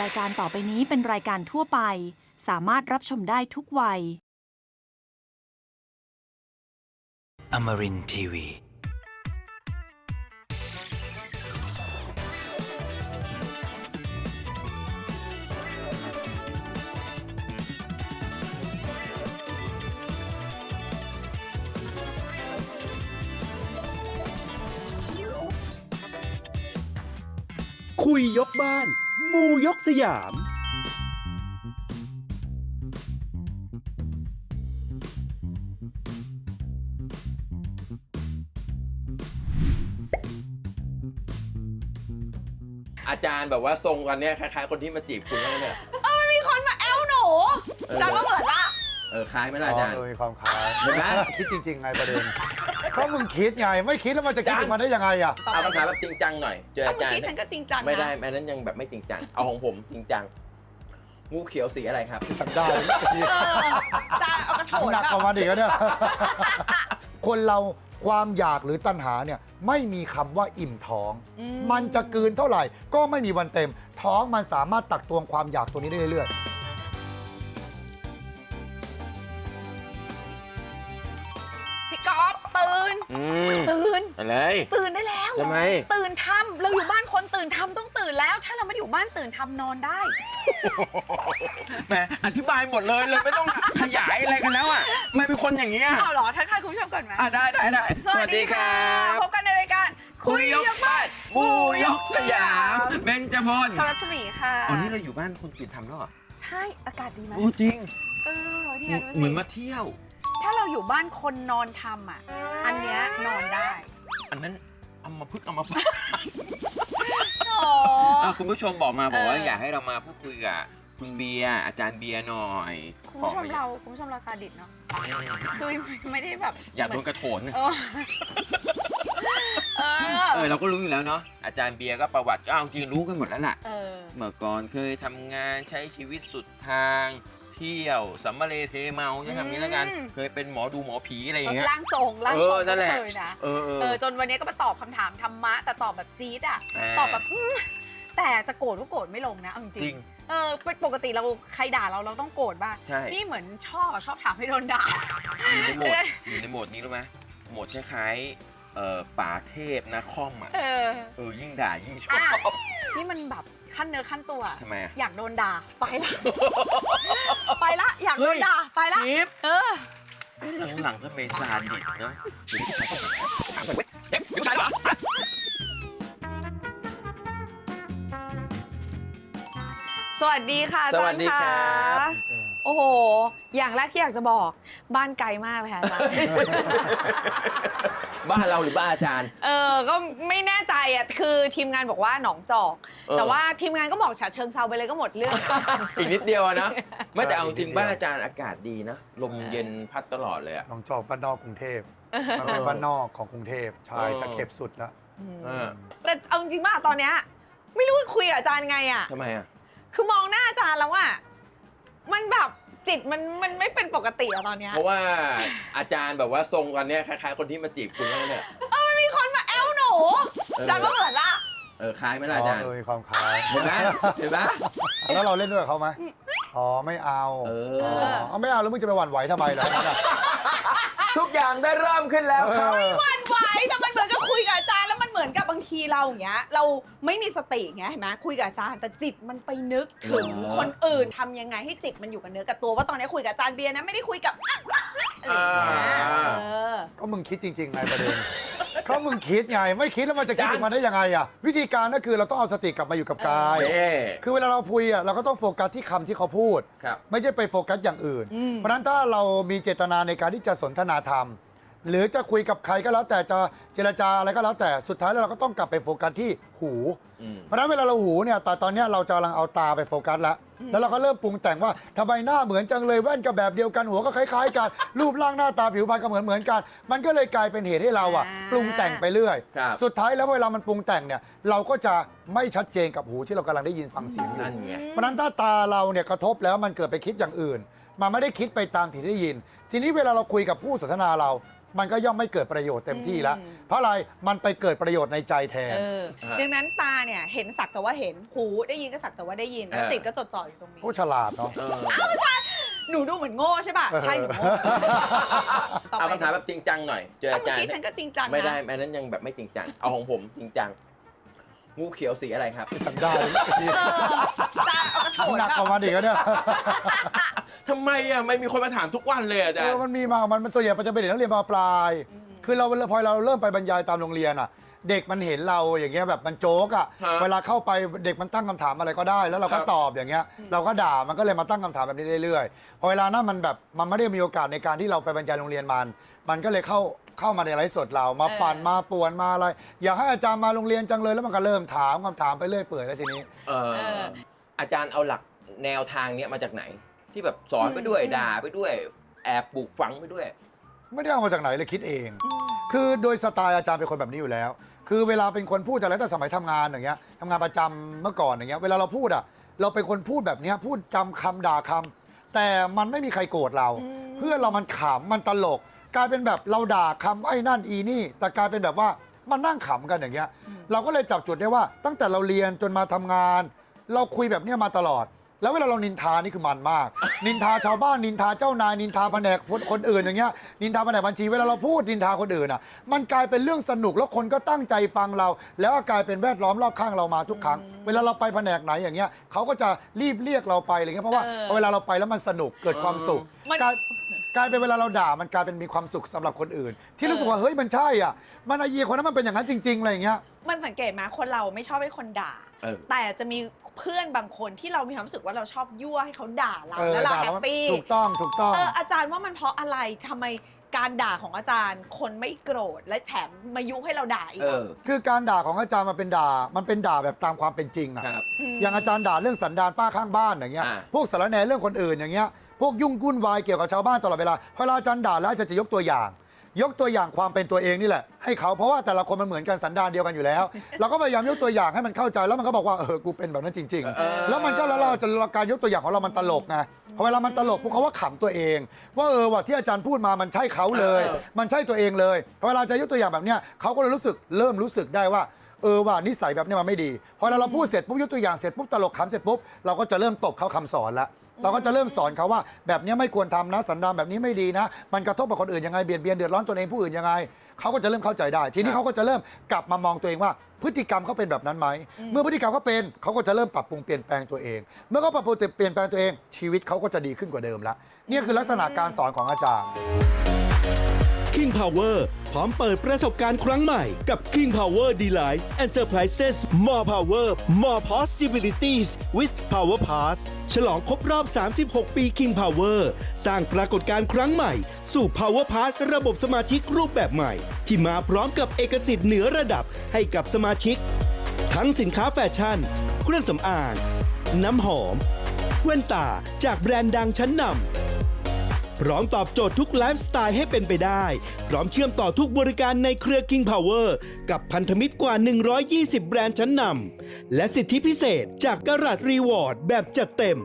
รายการต่อไปนี้เป็นรายการทั่วไป สามารถรับชมได้ทุกวัย Amarin Tiwi. คุยยกบ้าน มูยกสยาม อาจารย์แบบว่าทรงกันเนี้ยคล้ายๆ คนที่มาจีบคุณนั่นเนี่ยมีคนมาแอลหนูเออจำว่าเหมือนปะเออคล้ายไหมล่ะอาจารย์ เออมีความคล้ายเห็นไหม คิดจริงๆไงประเด็น ก็มึงคิดไง ไม่คิดแล้วมันจะคิดจังถึงมันได้ยังไงอะเอาคำถามแบบจริงจังหน่อย เจอเอาอาเมื่อจารย์กี้ฉันก็จริงจังนะไม่ได้อันนั้นยังแบบไม่จริงจัง เอาของผมจริงจัง งูเขียวสีอะไรครับ สันดานเออจานเอากระโถนหนักแบบกว่ามันอีกแล้วเนี่ย คนเราความอยากหรือตัณหาเนี่ยไม่มีคำว่าอิ่มท้องอืมันจะกลืนเท่าไหร่ ก็ไม่มีวันเต็ม ท้องมันสามารถตักตวงความอยากตัวนี้ได้เรื่อย ก๊อฟตื่น อืมตื่น อะไร ตื่นได้แล้วทำไม ตื่นทำเราอยู่บ้านคนตื่นทำต้องตื่นแล้ว ถ้าเราไม่ได้อยู่บ้านตื่นทำนอนได้ แหมอธิบายหมดเลยเลยไม่ต้องขยายอะไรกันแล้วอะไม่เป็นคนอย่างเงี้ยเอาเหรอทักทายคุณผู้ชมก่อนไหมอะได้ได้ได้พบกันในรายการคุยยกบ้านมูยกสยามเบนจพลชาวรัศมีค่ะอ๋อนี่เราอยู่บ้านคนตื่นทำแล้วเหรอใช่อากาศดีไหมโอ้จริง เออเนี่ยดูสิเหมือนมาเที่ยว ถ้าเราอยู่บ้านคนนอนทำอะ อันเนี้ยนอนได้อันนั้นเอามาพึกษ์เอามาพึกษ์โอ้ อะคุณผู้ชมบอกมาบอกว่าเอออ อยากให้เรามาพูดคุยกับคุณเบียร์อาจารย์เบียร์หน่อยคุณผู้ชมเราคุณผู้ชมเราซาดิสเนาะคือไม่ได้แบบอยากโดนกระโถนเออเออเออเราก็รู้อยู่แล้วเนาะอาจารย์เบียร์ก็ประวัติก็เอาจริงรู้กันหมดแล้วล่ะ เออ เมื่อก่อนเคยทำงานใช้ชีวิตสุดทาง เที่ยวสัมมาเลเทเมาใช้คำนี้แล้วกัน อืม เคยเป็นหมอดูหมอผีอะไรอย่างเงี้ย ร่างทรงร่างเอทรองนั่นแหละก็เคยนะเออเออ เออจนวันนี้ก็มาตอบคำถามธรรมะแต่ตอบแบบจี๊ดอะแหมตอบแบบอืมแต่จะโกรธก็โกรธไม่ลงนะเอาจจริริงง ๆเออเป็นปกติเราใครด่าเราเราต้องโกรธบ้างใช่ นี่เหมือนชอบอะชอบถามให้โดนด่า อยู่ในโหมดอยู่ในโหมดนี้รู้ไหมโหมดคล้ายๆเอ่อป่าเทพนะคอมอะเออ เออยิ่งด่ายิ่งชออะบนี่มันแบบขั้นเนื้อขั้นตัว ทำไมอะ อยากโดนด่าไปละไปละอยากโดนด่าไปละทิปเออหลังๆก็เมซาดิสเนาะถามก่อนเว้ยเอ๊ะอยู่ชายเหรอสวัสดีค่ะอาสจารวัสย์ดีคค่ะรับโอ้โห อย่างแรกที่อยากจะบอกบ้านไกลมากเลยค่ะอาจารย์ บ้านเราหรือบ้านอาจารย์ เออ ก็ไม่แน่ใจอะ คือทีมงานบอกว่าหนองจอก เออ แต่ว่าทีมงานก็บอกฉะเชิงเซาไปเลยก็หมดเรื่อง อีกนิดเดียวอะนะไม่แต่เอาจอีกนิริดงเดียวบ้านอาจารย์อากาศดีนะ ลมเย็นพัดตลอดเลยอะๆหนองจอกบ้านนอกกรุงเทพมันเป็นบ้านนอกของกรุงเทพใช่เออ ตะเข็บสุดแล้วเออแต่เอาจริงๆป่ะตอนเนี้ยไม่รู้จะคุยกับอาจารย์ไงอะ ทำไมอะ คือมองหน้าอาจารย์แล้วอะ มันแบบ จิตมันมันไม่เป็นปกติอะตอนเนี้ยเพราะว่าอาจารย์แบบว่าทรงกันเนี้ยคล้ายๆคนที่มาจีบคุณนั่นเนี่ยมีคนมาแอลหนูเอออาจารย์ว่าเหมือนปะเออคล้ายไหมอ๋ล่ะอาจารย์อมีความคล้ายเห็นไหมเห็นไหม แล้วเราเล่นด้วยกับเขาไหมอ๋อไม่เอาเออ๋ออเอาไม่เอาแล้วมึงจะไปหวั่นไหวทำไมล่ะ ทุกอย่างได้เริ่มขึ้นแล้วครับเออหวั่นไหวแต่มันเหมือนกับคุยกับอาจารย์แล้วมันเหมือนกับบางทีเราอย่างเงี้ย เราไม่มีสติอย่างเงี้ยเห็นไหมคุยกับอาจารย์แต่จิตมันไปนึกถึงเหรอคนอื่นทำยังไงให้จิตมันอยู่กับเนื้อกับตัวว่าตอนนี้คุยกับอาจารย์เบียร์นะไม่ได้คุยกับอะไรอย่างเงี้ยอ่า เออ ก็มึงคิดจริงๆไงประเด็น ก็มึงคิดไง ไม่คิดแล้วมันจะคิดถึงมันได้ยังไงอะวิธีการก็คือเราต้องเอาสติกลับมาอยู่กับกาย เอ๊ะคือเวลาเราคุยอะเราก็ต้องโฟกัสที่คำที่เขาพูด ครับ ไม่ใช่ไปโฟกัสอย่างอื่นอืมเพราะฉะนั้นถ้าเรามีเจตนาในการที่จะสนทนาธรรม หรือจะคุยกับใครก็แล้วแต่จะเจรจาอะไรก็แล้วแต่สุดท้ายแล้วเราก็ต้องกลับไปโฟกัสที่หูอืมเพราะฉะนั้นเวลาเราหูเนี่ยแต่ตอนเนี้ยเราจะกำลังเอาตาไปโฟกัสแล้ว แล้วเราก็เริ่มปรุงแต่งว่าทำไมหน้าเหมือนจังเลยแว่นก็แบบเดียวกันหัวก็คล้ายๆกันรูปร่างหน้าตาผิวพรรณก็เหมือนเหมือนกัน มันก็เลยกลายเป็นเหตุให้เราอะอ่าปรุงแต่งไปเรื่อย ครับ สุดท้ายแล้วเวลามันปรุงแต่งเนี่ยเราก็จะไม่ชัดเจนกับหูที่เรากำลังได้ยินฟังเสียงอยู่ นั่นไง เพราะฉะนั้นถ้าตาเราเนี่ยกระทบแล้วมันเกิดไปคิดอย่างอื่น มันไม่ได้คิดไปตามสิ่งที่ได้ยิน ทีนี้เวลาเราคุยกับผู้สนทนาเรา มันก็ย่อมไม่เกิดประโยชน์เต็มที่แล้วอืมเพราะอะไรมันไปเกิดประโยชน์ในใจแทน เออฮะ ดังนั้นตาเนี่ยเห็นสักแต่ว่าเห็นหูได้ยินก็สักแต่ว่าได้ยินแล้วเออจิตก็จดจ่ออยู่ตรงนี้ ผู้ฉลาดเนาะ เออหนูดูเหมือนโง่ใช่ป่ะเออใช่หนูโง่ต่อเอาไปคำถามแบบจริงจังหน่อย เจอเอาอาเมื่อจารย์กี้ฉันก็จริงจังนะ ไม่ได้อันนั้นยังแบบไม่จริงจัง เอาของผมจริงจัง งูเขียวสีอะไรครับ สันได้เออตาเอากระโถนหนักแบบกว่ามันอีกแล้วเนี่ยทำไมอะไม่มีคนมาถามทุกวันเลยอะอาจารเอย์ อมันมีมา มันมันส่วนใหญ่มันจะเป็นเด็กนักเรียนมปลาย คือเราพอเราเริ่มไปบรรยายตามโรงเรียนอะ เด็กมันเห็นเราอย่างเงี้ยแบบมันโจ๊กอะ ฮะเวลาเข้าไปเด็กมันตั้งคำถามอะไรก็ได้ แล้วเราครัก็บตอบอย่างเงี้ย เราก็ด่ามันก็เลยมาตั้งคำถามแบบนี้เรื่อยๆ พอเวลานั้นมันแบบมันไม่ได้มีโอกาสในการที่เราไปบรรยายโรงเรียนมัน มันก็เลยเข้า เข้ามาในไลฟ์สดเรามาปั่นมาป่วนมาอะไร อยากให้อาจารย์มาโรงเรียนจังเลยแล้วมันก็เริ่มถามคำถามไปเรื่อยเปื่อยแล้วทีนี้ เออเออ อาจารย์เอาหลักแนวทางเนี้ยมาจากไหน ที่แบบสอนไปด้วยอืมด่าไปด้วย แอบปลูกฝังไปด้วย ไม่ได้เอามาจากไหนเลยคิดเอง คือโดยสไตล์อาจารย์เป็นคนแบบนี้อยู่แล้ว คือเวลาเป็นคนพูดอะไรแต่สมัยทำงานอย่างเงี้ยทำงานประจำเมื่อก่อนอย่างเงี้ย เวลาเราพูดอะ เราเป็นคนพูดแบบเนี้ยพูดจำคำด่าคำแต่มันไม่มีใครโกรธเรา เพื่อนเรามันขำมันตลก กลายเป็นแบบเราด่าคำไอ้นั่นอีนี่ แต่กลายเป็นแบบว่ามันนั่งขำกันอย่างเงี้ย เราก็เลยจับจุดได้ว่าตั้งแต่เราเรียนจนมาทำงาน เราคุยแบบเนี้ยมาตลอด แล้วเวลาเรานินทานี่คือมันมาก นินทาชาวบ้านนินทาเจ้านายนินทาแผนกคนคนอื่นอย่างเงี้ยนินทาแผนกบัญชีเวลาเราพูดนินทาคนอื่นอะ มันกลายเป็นเรื่องสนุกแล้วคนก็ตั้งใจฟังเรา แล้วก็กลายเป็นแวดล้อมรอบข้างเรามาทุกครั้ง เวลาเราไปแผนกไหนอย่างเงี้ยเขาก็จะรีบเรียกเราไปอะไรเงี้ยเพราะว่าเออพอเวลาเราไปแล้วมันสนุกเกิดความสุขมันกลาย กลายเป็นเวลาเราด่ามันกลายเป็นมีความสุขสำหรับคนอื่น ที่รู้สึกว่าเฮ้ยมันใช่อะ มันไอเยียคนนั้นมันเป็นอย่างนั้นจริงๆอะไรอย่างเงี้ย มันสังเกตไหมคนเราไม่ชอบให้คนด่า เออ แต่จะมีเพื่อนบางคนที่เรามีความรู้สึกว่าเราชอบยั่วให้เขาด่าเราเออแล้วเราด่าแฮแล้วปมันปี้ ถูกต้องถูกต้อง เอออาจารย์ว่ามันเพราะอะไรทำไมการด่าของอาจารย์ คนไม่โกรธและแถมมายุให้เราด่าอีกเออะอ คือการด่าของอาจารย์มันเป็นด่า มันเป็นด่าแบบตามความเป็นจริงอะครับ ม อย่างอาจารย์ด่าเรื่องสันดานป้าข้างบ้านอย่างเงี้ย อ่า พวกสารแหนเรื่องคนอื่นอย่างเงี้ยพ วกยุ่งวุ่นวายเกี่ยวกับชาวบ้านตลอดเวลาพอเวลาอาจารย์ด่าแล้วอาจารย์จะยกตัวอย่าง ยกตัวอย่างความเป็นตัวเองนี่แหละให้เขาเพราะว่าแต่ละคนมันเหมือนกันสันดานเดียวกันอยู่แล้ว เราก็พยายามยกตัวอย่างให้มันเข้าใจแล้วมันก็บอกว่าเออกูเป็นแบบนั้นจริงเออๆแล้วมันก็แล้วเราจะการยกตัวอย่างของเรามันตลกไงพอเวลามันตลกพวกเขาว่าขำตัวเอง ว่าเออว่าที่อาจารย์พูดมามันใช่เขาเลยเออมันใช่ตัวเองเลยพอเวลาจะยกตัวอย่างแบบเนี้ยเขาก็เลยรู้สึกเริ่มรู้สึกได้ว่าเออว่านิสัยแบบนี้มันไม่ดี พอเราเราพูดเสร็จปุ๊บยกตัวอย่างเสร็จปุ๊บตลกขำเสร็จปุ๊บเราก็จะเริ่มตบเขาคำสอนละ เราก็จะเริ่มสอนเขาว่า แบบนี้ไม่ควรทำนะสันดานแบบนี้ไม่ดีนะ มันกระทบกับคนอื่นยังไงเบียดเบียนเดือดร้อนตนเองผู้อื่นยังไงเขาก็จะเริ่มเข้าใจได้ ทีนี้เขาก็จะเริ่มกลับมามองตัวเองว่า พฤติกรรมเขาเป็นแบบนั้นไหมเมื่อพฤติกรรมเขาเป็นเขาก็จะเริ่มปรับปรุงเปลี่ยนแปลงตัวเอง เมื่อเขาปรับปรุงเปลี่ยนแปลงตัวเองชีวิตเขาก็จะดีขึ้นกว่าเดิมละเนี่ยคือลักษณะการสอนของอาจารย์ King Power พร้อมเปิดประสบการณ์ครั้งใหม่กับ King Power Delights and Surprises More Power More Possibilities with Power Pass ฉลองครบรอบ 36 ปี King Power สร้างปรากฏการณ์ครั้งใหม่ สู่ Power Pass ระบบสมาชิกรูปแบบใหม่ ที่มาพร้อมกับเอกสิทธิ์เหนือระดับให้กับสมาชิก ทั้งสินค้าแฟชั่น เครื่องสำอาง น้ำหอม แว่นตาจากแบรนด์ดังชั้นนำ พร้อมตอบโจทย์ทุกไลฟ์สไตล์ให้เป็นไปได้ พร้อมเชื่อมต่อทุกบริการในเครือ King Power กับพันธมิตรกว่า 120 แบรนด์ชั้นนำและสิทธิพิเศษจากกรัดรีวอร์ดแบบจัดเต็ม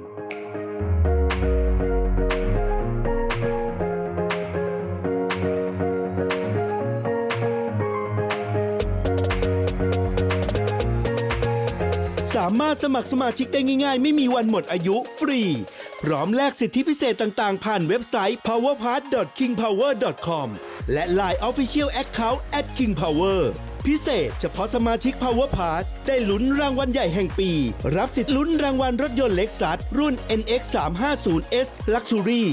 สามารถสมัครสมาชิกได้ง่ายๆ ไม่มีวันหมดอายุฟรี พร้อมแลกสิทธิพิเศษต่างๆ ผ่านเว็บไซต์ powerpass.kingpower.com และ Line Official Account at @king power พิเศษเฉพาะสมาชิก Power Pass ได้ลุ้นรางวัลใหญ่แห่งปี รับสิทธิ์ลุ้นรางวัลรถยนต์เล็กซัสรุ่น NX 350 S Luxury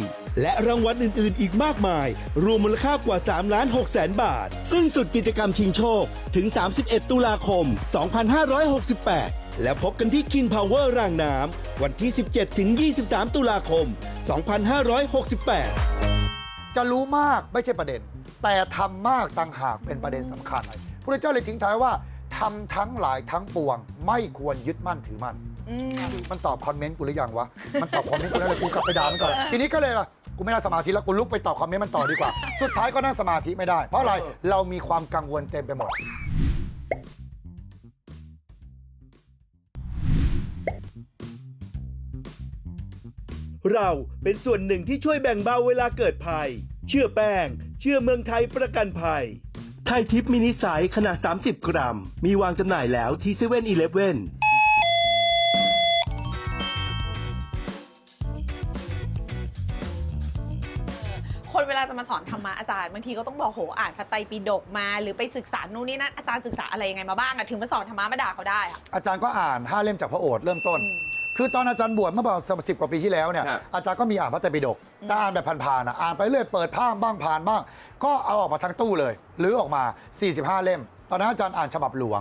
และรางวัลอื่น ๆ อีกมากมาย รวมมูลค่ากว่า 3 ล้าน6แสนบาท สิ้นสุดกิจกรรมชิงโชค ถึง 31 ตุลาคม 2568 แล้วพบกันที่ King Power รางน้ำวันที่ 17 ถึง 23 ตุลาคม 2568 จะรู้มากไม่ใช่ประเด็น แต่ทำมากต่างหากเป็นประเด็นสำคัญพระเจ้าเลยทิ้งท้ายว่าทำทั้งหลายทั้งปวง ไม่ควรยึดมั่นถือมั่น อืมมันตอบคอมเมนต์กูหรือยังวะ มันตอบคอมเมนต์กูแล้วเลยกูกลับไปด่ามันก่อน ทีนี้ก็เลยว่ากูไม่น่าสมาธิแล้วกูลุกไปตอบคอมเมนต์มันต่อดีกว่า สุดท้ายก็นั่งสมาธิไม่ได้ เพราะอะไร เรามีความกังวลเต็มไปหมด เราเป็นส่วนหนึ่งที่ช่วยแบ่งเบาเวลาเกิดภัย เชื่อแป้ง เชื่อเมืองไทยประกันภัย ไทยทิปมินิไซส์ขนาด 30 กรัม มีวางจำหน่ายแล้วที่เซเว่นอีเลฟเว่นคนเวลาจะมาสอนธรรมะอาจารย์บางทีก็ต้องบอกโหอ่านพระไตรปิฎกมา หรือไปศึกษานู่นนี่นั่นอาจารย์ศึกษาอะไรยังไงมาบ้างอะถึงมาสอนธรรมะมาด่าเขาได้อะอาจารย์ก็อ่านห้าเล่มจากพระโอษฐ์เริ่มต้นอืม คือตอนอาจารย์บวชเมื่อประมาณสิบกว่าปีที่แล้วเนี่ยครับอาจารย์ก็มีอ่านพระไตรปิฎกแต่อ่านแบบผ่านๆนะอ่านไปเรื่อยเปิดภาพบ้างผ่านบ้าง ก็เอาออกมาทั้งตู้เลยหรือออกมา 45 เล่ม ตอนนั้นอาจารย์อ่านฉบับหลวง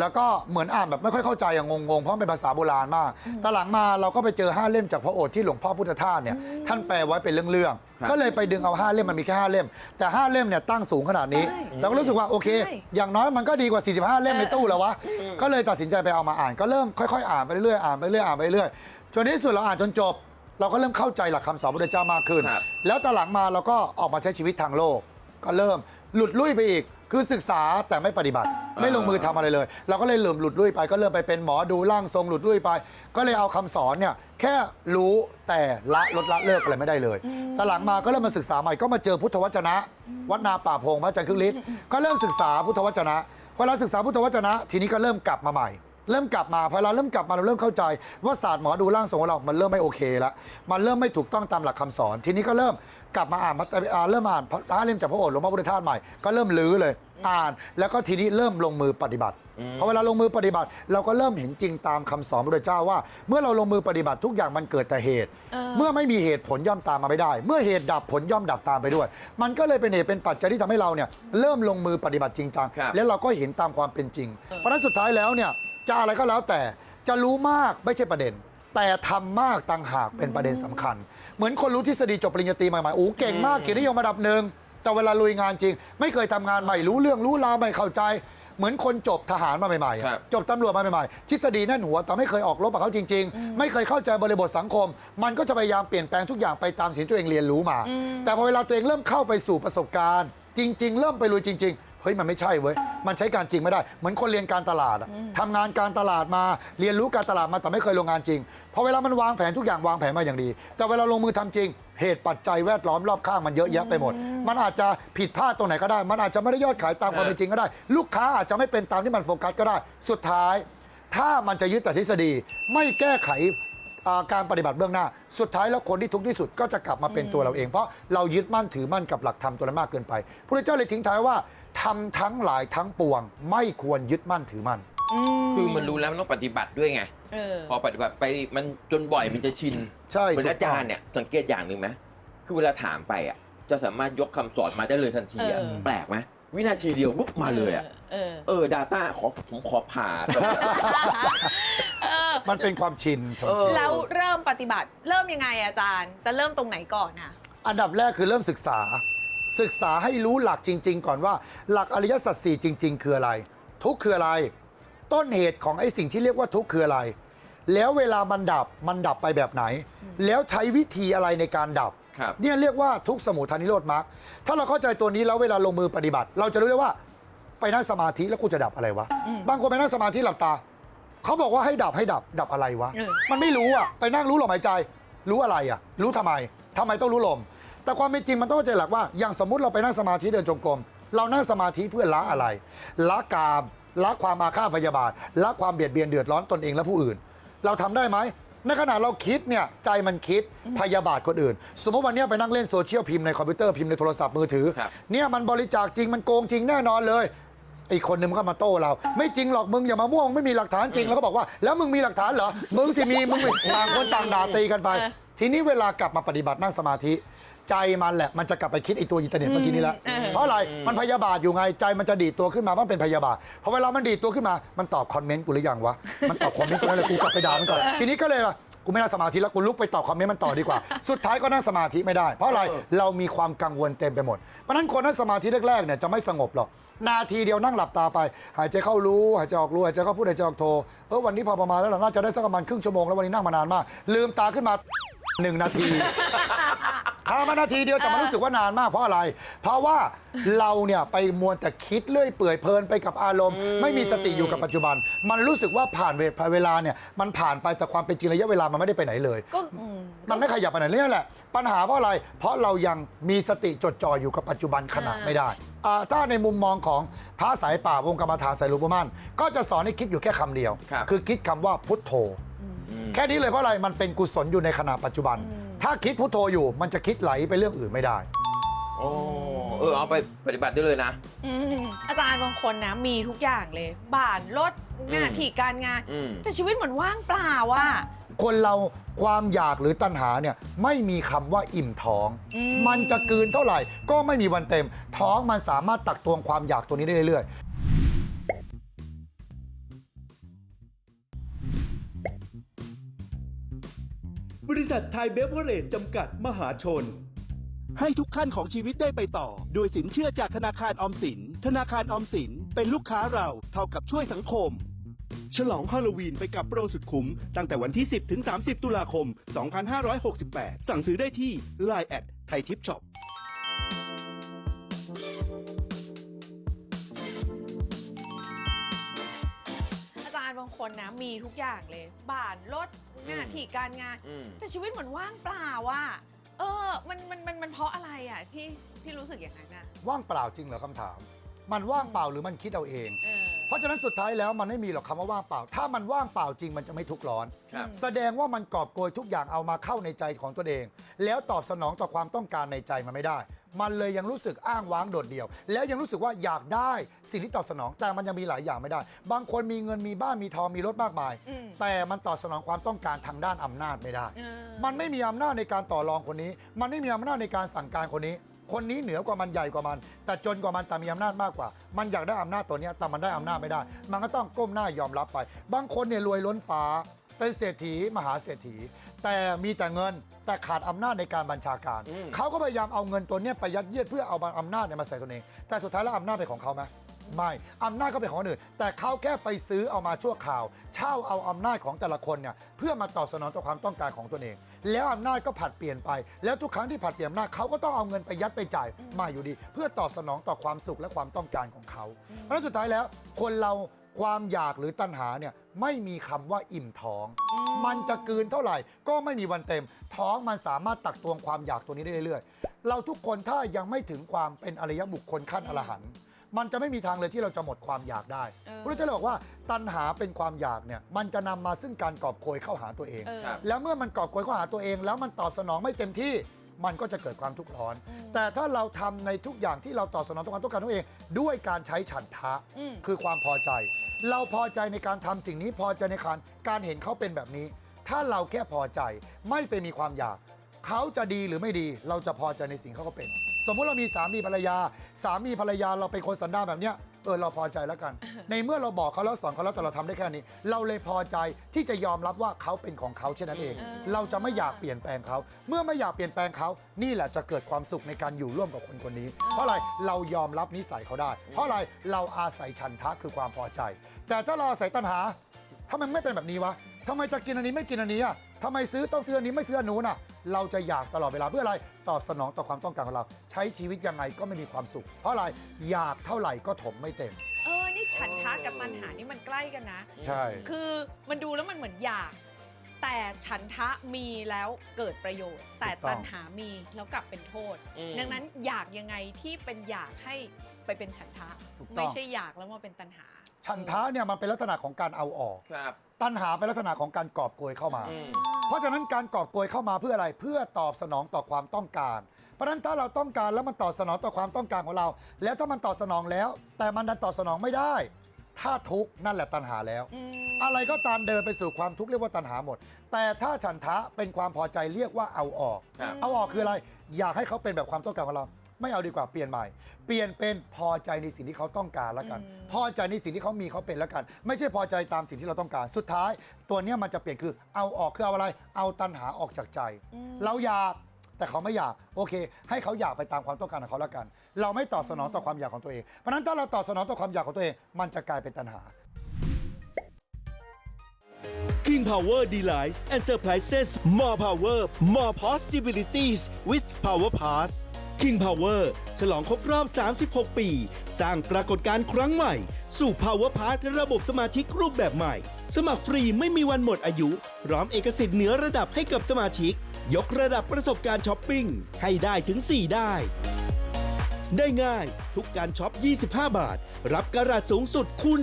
แล้วก็เหมือนอ่านแบบไม่ค่อยเข้าใจอย่างงงๆเพราะมันเป็นภาษาโบราณมากแต่หลังมาเราก็ไปเจอห้าเล่มจากพระโอษฐ์ที่หลวงพ่อพุทธทาสเนี่ยท่านแปลไว้เป็นเรื่องครับๆก็เลยไปดึงเอาห้าเล่มมันมีแค่ห้าเล่ม แต่ห้าเล่มเนี่ยตั้งสูงขนาดนี้ใช่เราก็รู้สึกว่าโอเค ใช่ อย่างน้อยมันก็ดีกว่า 45 เล่มในตู้แล้ววะ ก็เลยตัดสินใจไปเอามาอ่าน ก็เริ่มค่อยๆ อ่านไปเรื่อยๆ อ่านไปเรื่อยๆ อ่านไปเรื่อยจนในที่สุดเราอ่านจนจบ เราก็เริ่มเข้าใจหลักคำสอนพระพุทธเจ้ามากขึ้น ครับ แล้วตอนหลังมาเราก็ออกมาใช้ชีวิตทางโลก ก็เริ่มหลุดลุ่ยไปอีก คือศึกษาแต่ไม่ปฏิบัติ ไม่ลงมือทำอะไรเลย เราก็เลยเริ่มหลุดลุ่ยไป ก็เริ่มไปเป็นหมอดูร่างทรงหลุดลุ่ยไป ก็เลยเอาคำสอนเนี่ยแค่รู้แต่ละลดละเลิกอะไรไม่ได้เลยแต่หลังมาก็เริ่มมาศึกษาใหม่ก็มาเจอพุทธวจนะ วัดนาป่าพงพระอาจารย์ครึ่งฤทธิ์ก็เริ่มศึกษาพุทธวจนะพอเราศึกษาพุทธวจนะ ทีนี้ก็เริ่มกลับมาใหม่ เริ่มกลับมาพอเราเริ่มกลับมาเราเริ่มเข้าใจว่าศาสตร์หมอดูร่างทรงของเรา มันเริ่มไม่โอเคแล้วมันเริ่มไม่ถูกต้องตามหลักคำสอน ทีนี้ก็เริ่มกลับมาอ่านพระอ่าเริ่มอ่านพระเล่มจากพระโอษฐ์หลวงพ่อพุทธทาสใหม่ก็เริ่มลื้อเลยอ่าน แล้วก็ทีนี้เริ่มลงมือปฏิบัติพอเวลาลงมือปฏิบัติ เราก็เริ่มเห็นจริงตามคำสอนพระพุทธเจ้าว่า เมื่อเราลงมือปฏิบัติทุกอย่างมันเกิดแต่เหตุเออเมื่อไม่มีเหตุผลย่อมตามมาไม่ได้ เมื่อเหตุดับผลย่อมดับตามไปด้วย มันก็เลยเป็นเหตุเป็นปัจจัยที่ทำให้เราเนี่ยเริ่มลงมือปฏิบัติจริงจังครับและเราก็เห็นตามความเป็นจริงเพราะฉะนั้นสุดท้ายแล้วเนี่ย จะอะไรก็แล้วแต่จะรู้มากไม่ใช่ประเด็น แต่ทำมากต่างหากเป็นประเด็นสำคัญ เหมือนคนรู้ทฤษฎีจบปริญญาตรีใหม่ๆโอ้เก่งมากเกียรตินิยมระดับหนึ่งแต่เวลาลุยงานจริง ไม่เคยทำงานใหม่รู้เรื่องรู้ราวไม่เข้าใจ เหมือนคนจบทหารมาใหม่ๆอะครับ จบตำรวจมาใหม่ๆทฤษฎีแน่นหัวแต่ไม่เคยออกรบกับเขาจริง ๆ ไม่เคยเข้าใจบริบทสังคม มันก็จะพยายามเปลี่ยนแปลงทุกอย่างไปตามสิ่งที่ตัวเองเรียนรู้มา แต่พอเวลาตัวเองเริ่มเข้าไปสู่ประสบการณ์ จริง ๆ เริ่มไปลุยจริง ๆ เฮ้ยมันไม่ใช่เว้ยมันใช้การจริงไม่ได้ เหมือนคนเรียนการตลาดอะทำงานการตลาดมาเรียนรู้การตลาดมาแต่ไม่เคยลงงานจริงพอเวลามันวางแผนทุกอย่างวางแผนมาอย่างดี แต่เวลาลงมือทำจริง เหตุปัจจัยแวดล้อมรอบข้างมันเยอะแยะไปหมด มันอาจจะผิดพลาดตรงไหนก็ได้ มันอาจจะไม่ได้ยอดขายตามความเป็นจริงก็ได้ ลูกค้าอาจจะไม่เป็นตามที่มันโฟกัสก็ได้ สุดท้าย ถ้ามันจะยึดแต่ทฤษฎีไม่แก้ไข อ่าการปฏิบัติเบื้องหน้า สุดท้ายแล้วคนที่ทุกข์ที่สุดก็จะกลับมาเป็นตัวเราเอง เพราะเรายึดมั่นถือมั่นกับหลักธรรมตัวนั้นมากเกินไปพระเจ้าเลยทิ้งท้ายว่าทำทั้งหลายทั้งปวง ไม่ควรยึดมั่นถือมั่น คือมันรู้แล้วมันต้องปฏิบัติด้วยไง เออ พอปฏิบัติไปมันจนบ่อยมันจะชินใช่เหมือนถูกอาจารย์เนี่ยสังเกตอย่างหนึ่งไหมคือเวลาถามไปอะจะสามารถยกคำสอนมาได้เลยทันทีอะเออ แปลกไหมวินาทีเดียวปุ๊บมาเลยอะเออ เออ Data ขอผมขอผ่าเออมันเป็นความชินความเอชิอนแล้วเริ่มปฏิบัติเริ่มยังไงอาจารย์ จะเริ่มตรงไหนก่อนอะอันดับแรกคือเริ่มศึกษา ศึกษาให้รู้หลักจริง ๆ ก่อนว่า หลักอริยสัจสี่จริง ๆ คืออะไร ทุกข์คืออะไร ต้นเหตุของไอ้สิ่งที่เรียกว่าทุกข์คืออะไร แล้วเวลามันดับมันดับไปแบบไหน แล้วใช้วิธีอะไรในการดับ ครับ เนี่ยเรียกว่าทุกข์สมุทัยนิโรธมรรคถ้าเราเข้าใจตัวนี้แล้วเวลาลงมือปฏิบัติ เราจะรู้เลยว่า ไปนั่งสมาธิแล้วกูจะดับอะไรวะบางคนไปนั่งสมาธิหลับตา เขาบอกว่าให้ดับให้ดับดับอะไรวะ เออ มันไม่รู้อะ ไปนั่งรู้ลมหายใจ รู้อะไรอะ รู้ทำไมทำไมต้องรู้ลม แต่ความเป็นจริงมันต้องเข้าใจหลักว่า อย่างสมมุติเราไปนั่งสมาธิเดินจงกรม เรานั่งสมาธิเพื่อละอะไร ละกามละความอาฆาตพยาบาทละความเบียดเบียนเดือดร้อนตนเองและผู้อื่น เราทำได้ไหม ในขณะเราคิดเนี่ยใจมันคิดพยาบาทคนอื่น สมมติวันเนี้ยไปนั่งเล่นโซเชียลพิมพ์ในคอมพิวเตอร์พิมพ์ในโทรศัพท์มือถือ ครับ เนี่ยมันบริจาคจริงมันโกงจริงแน่นอนเลย อีกคนนึงมันก็มาโต้เรา ไม่จริงหรอกมึงอย่ามาม่วงไม่มีหลักฐานจริงแล้วก็บอกว่า แล้วมึงมีหลักฐานเหรอมึงสิมีมึงมีต่างคนต่างด่าตีกันไปเออทีนี้เวลากลับมาปฏิบัตินั่งสมาธิ ใจมันแหละมันจะกลับไปคิดไอ้ตัวอินเทอร์เน็ตเมื่อกี้นี้แล้วเออเพราะอะไรมันพยาบาทอยู่ไงใจมันจะดีดตัวขึ้นมามันเป็นพยาบาทพอเวลามันดีดตัวขึ้นมามันตอบคอมเมนต์กูหรือยังวะมันตอบคอมเมนต์กูแล้วเลยกูกลับไปด่ามันก่อนทีนี้ก็เลยว่ากูไม่นั่งสมาธิแล้วกูลุกไปตอบคอมเมนต์มันต่อดีกว่า สุดท้ายก็นั่งสมาธิไม่ได้ เพราะอะไรเออเรามีความกังวลเต็มไปหมดเพราะฉะนั้นคนนั่งสมาธิแรกๆเนี่ยจะไม่สงบหรอก นาทีเดียวนั่งหลับตาไป หายใจเข้ารู้หายใจออกรู้หายใจเข้าพูดหายใจออกโทเออวันนี้พอประมาณแล้วเราน่าจะได้สักประมาณครึ่งชั่วโมงแล้ววันนี้นั่งมานานมาก ลืมตาขึ้นมา หนึ่งนาทีทำมานาทีเดียวแต่มันรู้สึกว่านานมากเพราะอะไร เพราะว่าเราเนี่ยไปมัวแต่คิดเลื่อยเปื่อยเพลินไปกับอารมณ์ ไม่มีสติอยู่กับปัจจุบัน มันรู้สึกว่าผ่านเวลาเนี่ยมันผ่านไปแต่ความเป็นจริงระยะเวลามันไม่ได้ไปไหนเลย ก็อืม มันไม่ขยับไปไหนนี่แหละ ปัญหาเพราะอะไร เพราะเรายังมีสติจดจ่ออยู่กับปัจจุบันขณะอ่าไม่ได้อ่าถ้าในมุมมองของพระสายป่าวงกรรมฐานสายหลวงปู่มั่นก็จะสอนให้คิดอยู่แค่คำเดียวครับ อคิดคำว่าพุทโธ แค่นี้เลยเพราะอะไรมันเป็นกุศลอยู่ในขณะปัจจุบัน ถ้าคิดพุทโธอยู่มันจะคิดไหลไปเรื่องอื่นไม่ได้ โอ้เออเอาไปปฏิบัติได้เลยนะ อืมอาจารย์บางคนนะ มีทุกอย่างเลย บ้านรถหน้าอืม ที่การงาน อืม แต่ชีวิตเหมือนว่างเปล่าว่ะ คนเราความอยากหรือตัณหาเนี่ยไม่มีคำว่าอิ่มท้อง อืม มันจะกลืนเท่าไหร่ ก็ไม่มีวันเต็ม ท้องมันสามารถตักตวงความอยากตัวนี้ได้เรื่อย บริษัทไทยเบเวอร์เรจจำกัดมหาชน ให้ทุกขั้นของชีวิตได้ไปต่อ โดยสินเชื่อจากธนาคารออมสิน ธนาคารออมสินเป็นลูกค้าเราเท่ากับช่วยสังคม ฉลองฮาโลวีนไปกับโปรสุดคุ้ม ตั้งแต่วันที่ 10 ถึง 30 ตุลาคม 2568 สั่งซื้อได้ที่ Line แอดไทยทิปช็อป บางคนนะมีทุกอย่างเลย บ้านรถหน้าที่การงาน อืม แต่ชีวิตเหมือนว่างเปล่าว่ะเออ มันมันมันมันเพราะอะไรอะที่ที่รู้สึกอย่างนั้นอะว่างเปล่าจริงเหรอคำถาม มันว่างเปล่าหรือมันคิดเอาเอง เออ เพราะฉะนั้นสุดท้ายแล้วมันไม่มีหรอกคำว่าว่างเปล่า ถ้ามันว่างเปล่าจริงมันจะไม่ทุกข์ร้อน ครับ แสดงว่ามันกอบโกยทุกอย่างเอามาเข้าในใจของตัวเอง แล้วตอบสนองต่อความต้องการในใจมันไม่ได้ มันเลยยังรู้สึกอ้างว้างโดดเดี่ยว แล้วยังรู้สึกว่าอยากได้สิ่งที่ตอบสนอง แต่มันยังมีหลายอย่างไม่ได้ บางคนมีเงินมีบ้านมีทองมีรถมากมาย อืม แต่มันตอบสนองความต้องการทางด้านอำนาจไม่ได้เออมันไม่มีอำนาจในการต่อรองคนนี้ มันไม่มีอำนาจในการสั่งการคนนี้ คนนี้เหนือกว่ามันใหญ่กว่ามัน แต่จนกว่ามันแต่มีอำนาจมากกว่า มันอยากได้อำนาจตัวเนี้ยแต่มันได้อำนาจไม่ได้ มันก็ต้องก้มหน้ายอมรับไป บางคนเนี่ยรวยล้นฟ้า เป็นเศรษฐีมหาเศรษฐี แต่มีแต่เงินแต่ขาดอำนาจในการบัญชาการ อืม เขาก็พยายามเอาเงินตัวเนี้ยไปยัดเยียดเพื่อเอาอำนาจเนี่ยมาใส่ตัวเอง แต่สุดท้ายแล้วอำนาจเป็นของเขาไหมไม่อำนาจก็เป็นของคนอื่น แต่เขาแค่ไปซื้อเอามาชั่วคราว เช่าเอาอำนาจของแต่ละคนเนี่ยเพื่อมาตอบสนองต่อความต้องการของตนเอง แล้วอำนาจก็ผัดเปลี่ยนไป แล้วทุกครั้งที่ผัดเปลี่ยนอำนาจเขาก็ต้องเอาเงินไปยัดไปจ่ายมาอยู่ดี เพื่อตอบสนองต่อความสุขและความต้องการของเขาเพราะฉะนั้นสุดท้ายแล้วคนเรา ความอยากหรือตัณหาเนี่ยไม่มีคำว่าอิ่มท้อง มันจะกลืนเท่าไหร่ ก็ไม่มีวันเต็ม ท้องมันสามารถตักตวงความอยากตัวนี้ได้เรื่อยๆ เราทุกคนถ้ายังไม่ถึงความเป็นอริยบุคคลขั้นอรหันต์มันจะไม่มีทางเลยที่เราจะหมดความอยากได้เออ พระพุทธเจ้าบอกว่าตัณหาเป็นความอยากเนี่ยมันจะนำมาซึ่งการกอบโกยเข้าหาตัวเอง เออครับแล้วเมื่อมันกอบโกยเข้าหาตัวเอง แล้วมันตอบสนองไม่เต็มที่ มันก็จะเกิดความทุกข์ร้อนอืมแต่ถ้าเราทำในทุกอย่างที่เราตอบสนองต่อความต้องการของตัวเอง ด้วยการใช้ฉันทะอืม คือความพอใจ เราพอใจในการทำสิ่งนี้พอใจในการการเห็นเขาเป็นแบบนี้ ถ้าเราแค่พอใจไม่ไปมีความอยาก เขาจะดีหรือไม่ดี เราจะพอใจในสิ่งเขาก็เป็น สมมุติเรามีสามีภรรยา สามีภรรยาเราเป็นคนสันดานแบบเนี้ย เออเราพอใจแล้วกัน ในเมื่อเราบอกเขาแล้วสอนเขาแล้วแต่เราทำได้แค่นี้ เราเลยพอใจที่จะยอมรับว่าเขาเป็นของเขาเช่นนั้นเองเออเราจะไม่อยากเปลี่ยนแปลงเขา เมื่อไม่อยากเปลี่ยนแปลงเขา นี่แหละจะเกิดความสุขในการอยู่ร่วมกับคนคนนี้ เพราะอะไรเรายอมรับนิสัยเขาได้ เพราะอะไรเราอาศัยฉันทะคือความพอใจ แต่ถ้าเราอาศัยตัณหาทำไมไม่เป็นแบบนี้วะ ทำไมจะกินอันนี้ไม่กินอันนี้อะทำไมซื้อต้องซื้ออันนี้ไม่ซื้ออันนู้นอะ เราจะอยากตลอดเวลาเพื่ออะไร ตอบสนองต่อความต้องการของเรา ใช้ชีวิตยังไงก็ไม่มีความสุข เพราะอะไร อยากเท่าไหร่ก็ถมไม่เต็ม เออ นี่ฉันทะกับตัณหานี่มันใกล้กันนะ ใช่ คือมันดูแล้วมันเหมือนอยาก แต่ฉันทะมีแล้วเกิดประโยชน์ แต่ถูกต้องตัณหามีแล้วกลับเป็นโทษ อืม ดังนั้นอยากยังไงที่เป็นอยากให้ไปเป็นฉันทะ ถูกต้อง ไม่ใช่อยากแล้วมาเป็นตัณหา ฉันทะเนี่ยมันเป็นลักษณะของการเอาออก ครับ ตัณหาเป็นลักษณะของการกอบโกยเข้ามา อืม เพราะฉะนั้นการกอบโกยเข้ามาเพื่ออะไรเพื่อตอบสนองต่อความต้องการ เพราะฉะนั้นถ้าเราต้องการแล้วมันตอบสนองต่อความต้องการของเรา แล้วถ้ามันตอบสนองแล้ว แต่มันดันตอบสนองไม่ได้ ถ้าทุกข์นั่นแหละตัณหาแล้วอืมอะไรก็ตามเดินไปสู่ความทุกข์เรียกว่าตัณหาหมด แต่ถ้าฉันทะเป็นความพอใจเรียกว่าเอาออก ครับ เอาออกคืออะไร อยากให้เขาเป็นแบบความต้องการของเรา ไม่เอาดีกว่าเปลี่ยนใหม่ เปลี่ยนเป็นพอใจในสิ่งที่เขาต้องการแล้วกัน พอใจในสิ่งที่เขามีเขาเป็นแล้วกัน ไม่ใช่พอใจตามสิ่งที่เราต้องการ สุดท้าย ตัวเนี้ยมันจะเปลี่ยนคือเอาออกคือเอาอะไร เอาตัณหาออกจากใจ เราอยากแต่เขาไม่อยากโอเค ให้เขาอยากไปตามความต้องการของเขาแล้วกัน เราไม่ตอบสนองต่อความอยากของตัวเองเพราะฉะนั้นถ้าเราตอบสนองต่อความอยากของตัวเอง มันจะกลายเป็นตัณหา King King Power Delights and Surprises More Power More Possibilities with Power Pass King Power ฉลองครบรอบ 36 ปี สร้างปรากฏการณ์ครั้งใหม่ สู่ Power Pass ระบบสมาชิกรูปแบบใหม่ สมัครฟรีไม่มีวันหมดอายุพร้อมเอกสิทธิ์เหนือระดับให้กับสมาชิก ยกระดับประสบการณ์ช้อปปิ้ง ให้ได้ถึง 4 ได้ ได้ง่ายทุกการช็อป 25 บาท รับกระดาษสูงสุดคูณ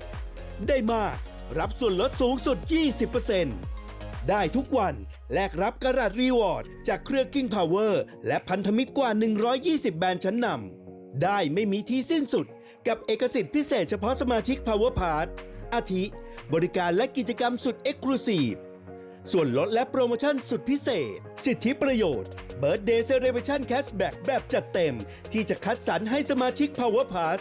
3 ได้มาก รับส่วนลดสูงสุด 20%ได้ทุกวัน แลกรับกระดาษรีวอร์ด จากเครือ King Power และพันธมิตรกว่า 120 แบรนด์ชั้นนำได้ไม่มีที่สิ้นสุด กับเอกสิทธิ์พิเศษเฉพาะสมาชิก Power Pass อาทิ บริการและกิจกรรมสุด Exclusive ส่วนลดและโปรโมชั่นสุดพิเศษ สิทธิประโยชน์ Birthday Celebration Cashback แบบจัดเต็ม ที่จะคัดสรรให้สมาชิก Power Pass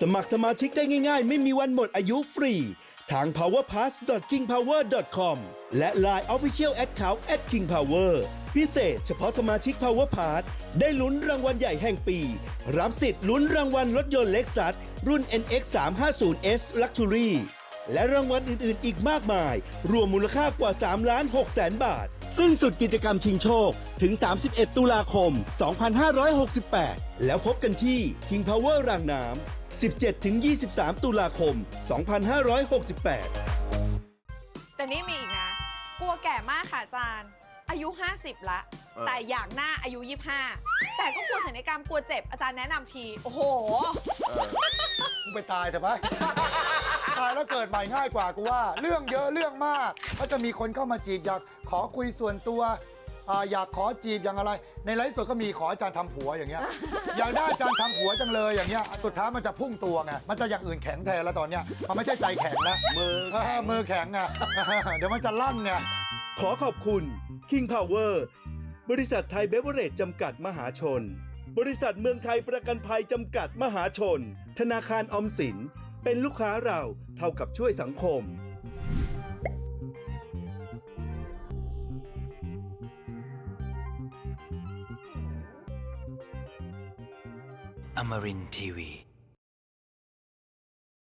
สมัครสมาชิกได้ง่ายๆ ไม่มีวันหมดอายุฟรี ทาง powerpass.kingpower.com และ Line Official Account @kingpower พิเศษเฉพาะสมาชิก Power Pass ได้ลุ้นรางวัลใหญ่แห่งปี รับสิทธิ์ลุ้นรางวัลรถยนต์เล็กซัสรุ่น NX 350S Luxury และรางวัลอื่น ๆ อีกมากมาย รวมมูลค่ากว่า 3 ล้าน6แสนบาท สิ้นสุดกิจกรรมชิงโชค ถึง 31 ตุลาคม 2568 แล้วพบกันที่ King Power รางน้ำ 17-23 ตุลาคม 2568 แต่นี่มีอีกนะ กลัวแก่มากค่ะอาจารย์ อายุ 50 ละ เออ แต่อยากหน้าอายุ 25 แต่ก็กลัวศัลยกรรมกลัวเจ็บอาจารย์แนะนำที โอ้โหกูไปตายเถอะปะ ตายแล้วเกิดใหม่ง่ายกว่ากูว่า เรื่องเยอะเรื่องมากก็จะมีคนเข้ามาจีบอยากขอคุยส่วนตัว อ่าอยากขอจีบอย่างอะไร ในไลฟ์สดก็มีขออาจารย์ทำผัวอย่างเงี้ย อยากได้อาจารย์ทำผัวจังเลยอย่างเงี้ยสุดท้ายมันจะพุ่งตัวไงมันจะอย่างอื่นแข็งแทนแล้วตอนเนี้ยมันไม่ใช่ใจแข็งแล้วมือเออมือแข็งอะเดี๋ยวมันจะลั่นไง ขอขอบคุณ King Power บริษัทไทยเบเวอเรจจำกัดมหาชน บริษัทเมืองไทยประกันภัยจำกัดมหาชน ธนาคารออมสิน เป็นลูกค้าเราเท่ากับช่วยสังคม Amarin Tiwi.